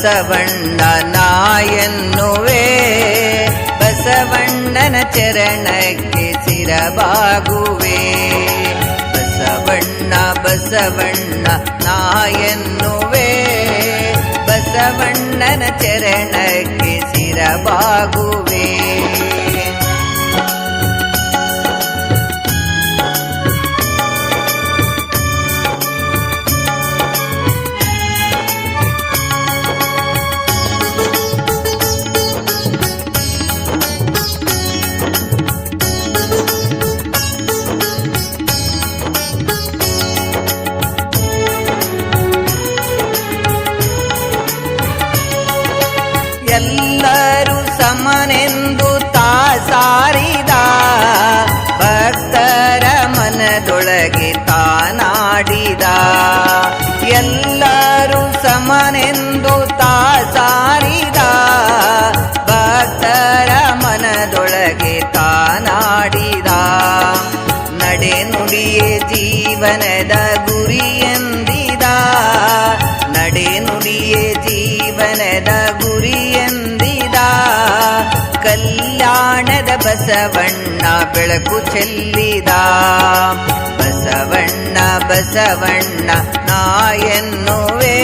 ಬಸವಣ್ಣ ನಾಯನ್ನುವೆ ಬಸವಣ್ಣನ ಚರಣಕ್ಕೆ ಸಿರಬಾಗುವೆ. ಬಸವಣ್ಣ ಬಸವಣ್ಣ ನಾಯನ್ನುವೆ. ಬಸವಣ್ಣನ ಚರಣಕ್ಕೆ ಸಿರಬಾಗುವೆ. ಎಲ್ಲರೂ ಸಮನೆಂದು ತಾ ಸಾರಿದ. ಭಕ್ತರ ಮನದೊಳಗೆ ತಾನಾಡಿದ. ಎಲ್ಲರೂ ಸಮನೆಂದು ತಾ ಸಾರಿದ. ಭಕ್ತರ ಮನದೊಳಗೆ ತಾನಾಡಿದ. ನಡೆ ನುಡಿಯೇ ಜೀವನದ ಗುರಿಯೆಂದಿದ ನಡೆ ನುಡಿಯೇ ಜೀವನದ ಗುರಿಯೆಂದಿದ ಬಸವಣ್ಣ ಬೆಳಕು ಚೆಲ್ಲಿದ. ಬಸವಣ್ಣ ಬಸವಣ್ಣ ನಾಯನ್ನುವೇ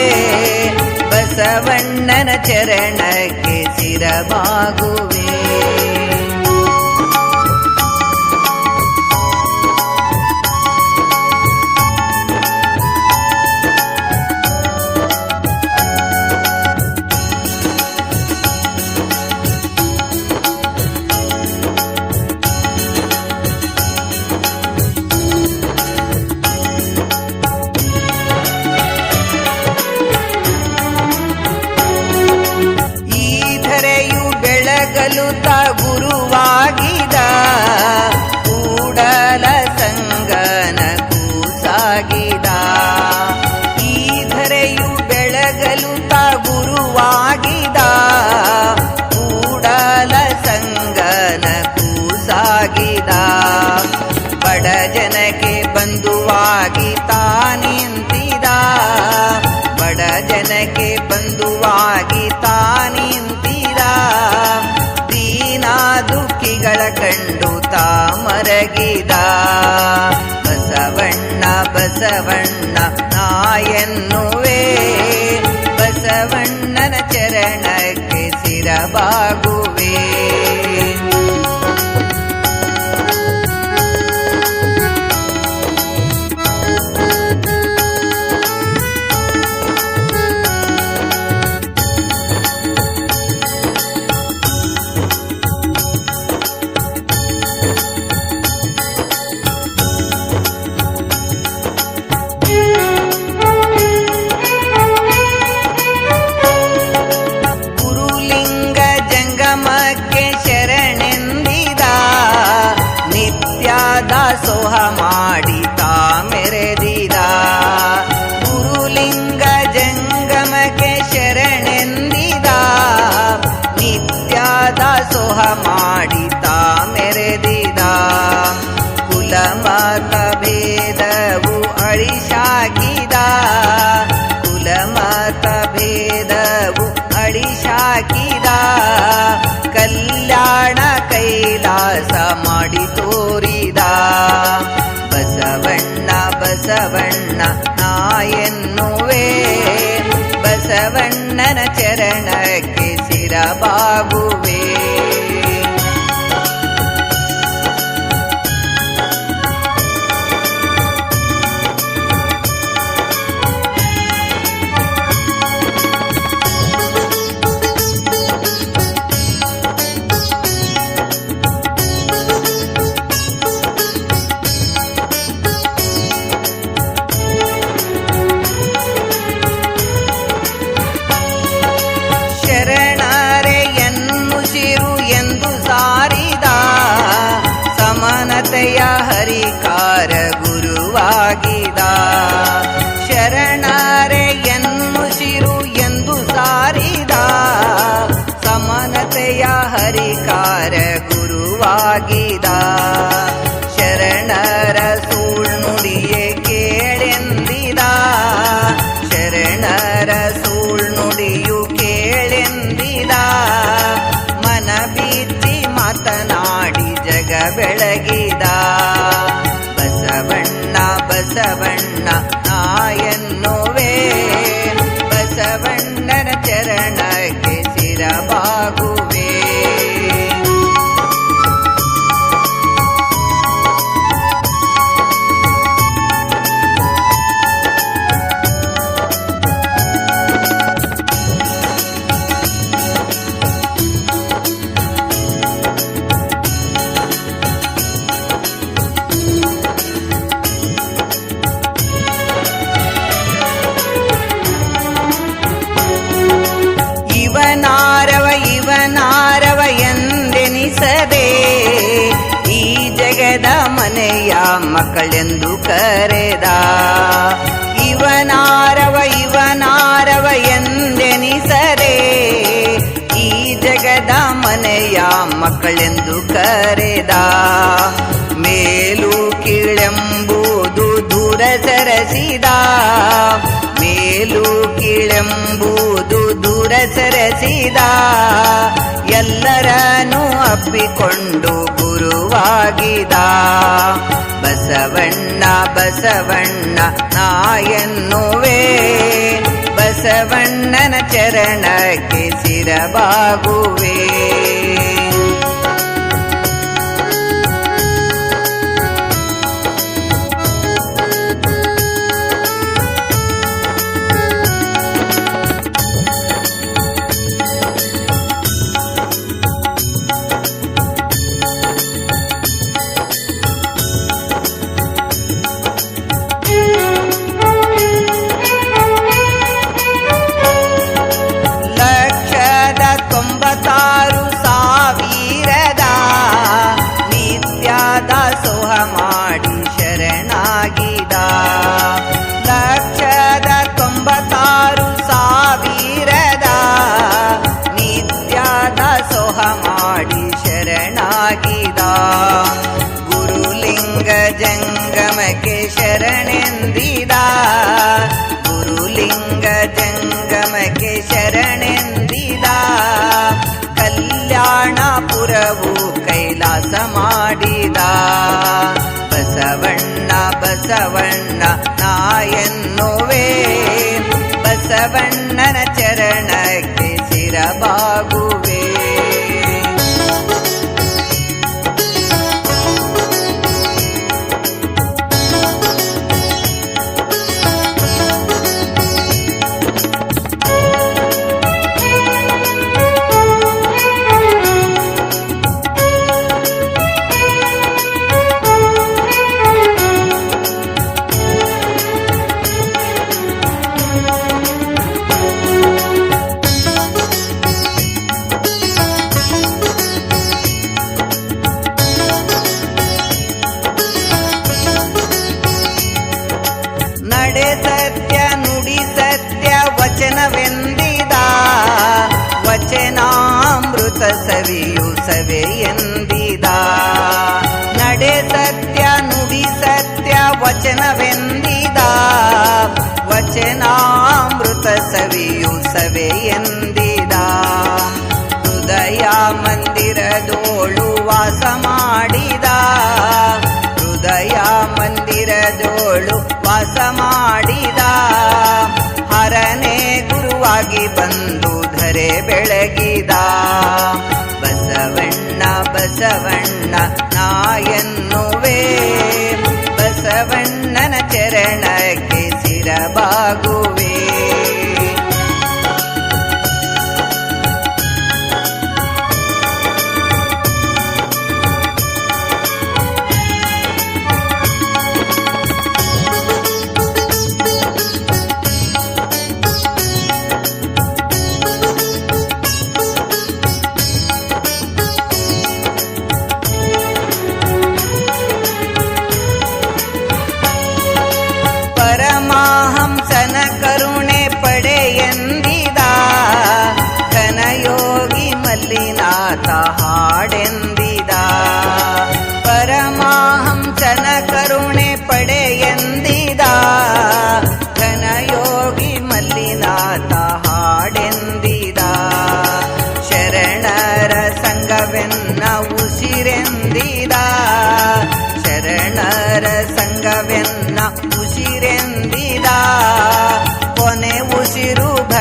ಬಸವಣ್ಣನ ಚರಣಕ್ಕೆ ಸಿರಬಾಗುವೆ ಕೂಸಾಗಿದ ಈ ಧರೆಯು ಬೆಳಗಲು ತ ಗುರುವಾಗಿದ ಕೂಡಲ ಸಂಗನ ಕೂಸಾಗಿದ. ಬಡ ಜನಕ್ಕೆ ಬಂಧುವಾಗಿ ತಾನಿಂತಿದ. ಬಡ ಜನಕ್ಕೆ ಬಂಧುವಾಗಿ ತಾನಿಂತಿದ ಬಸವಣ್ಣ ನಾಯನ್ನುವೆ ಬಸವಣ್ಣನ ದಾಸೋಹ ಮಾಡಿತ ಮೆರೆದಿದ ಕುಲಮತ ಭೇದವು ಅಳಿಸಾಕಿದ ಕುಲಮತ ಭೇದವು ಅಳಿಸಾಕಿದ ಕಲ್ಯಾಣ ಕೈಲಾಸ ಮಾಡಿ ತೋರಿದ ಬಸವಣ್ಣ ಬಸವಣ್ಣ ನಾಯನ್ನುವೆ ಬಸವಣ್ಣನ ಚರಣಕ್ಕೆ ಸಿರಬಾಗುವೆ. ಸಮಾನತೆಯ ಹರಿಕಾರ ಗುರುವಾಗಿದ. ಶರಣಾರೆ ಎನ್ನುಸಿರು ಎಂದು ಸಾರಿದ. ಸಮನತೆಯ ಹರಿಕಾರ ಗುರುವಾಗಿದ. ಮಕ್ಕಳೆಂದು ಕರೆದ. ಇವನಾರವ ಇವನಾರವ ಎಂದೆನಿಸರೆ ಈ ಜಗದ ಮನೆಯ ಮಕ್ಕಳೆಂದು ಕರೆದ. ಮೇಲು ಕೀಳೆಂಬುದು ದೂರ ಸರಸಿದ. ಮೇಲು ಕೀಳೆಂಬುದು ದೂರ ಸರಸಿದ. ಎಲ್ಲರನ್ನೂ ಅಪ್ಪಿಕೊಂಡು ಗುರುವಾಗಿದ. ಬಸವಣ್ಣ ಬಸವಣ್ಣ ನಾಯನ್ನುವೇ ಬಸವಣ್ಣನ ಚರಣಕ್ಕೆ ಸಿರಬಾಗುವೆ ಶರಣೆಂದಿದ ಗುರುಲಿಂಗ ಜಂಗಮಕ್ಕೆ ಶರಣೆಂದಿದ. ಕಲ್ಯಾಣಪುರವು ಕೈಲಾಸ ಮಾಡಿದ. ಬಸವಣ್ಣ ಬಸವಣ್ಣ ನಾಯನ್ನುವೇ ಬಸವಣ್ಣನ ಚರಣಕ್ಕೆ ಸಿರಬಾಗುವೆ ವಚನವೆಂದಿದ ವಚನಾಮೃತ ಸವಿಯು ಸವೆ ಎಂದಿದ ನಡೆ ಸತ್ಯ ನುಡಿ ಸತ್ಯ ವಚನವೆಂದಿದ ವಚನಾಮೃತ ಸವಿಯು ಸವೆ ಎಂದಿದ ಹೃದಯ ಮಂದಿರದೋಳು ವಾಸ ಬಸವಣ್ಣ ನಾ ಎನ್ನುವೆ. ಬಸವಣ್ಣನ ಚರಣಕ್ಕೆ ಸಿರಬಾಗುವೆ.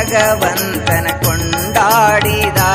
பகவந்தன கொண்டாடிதான்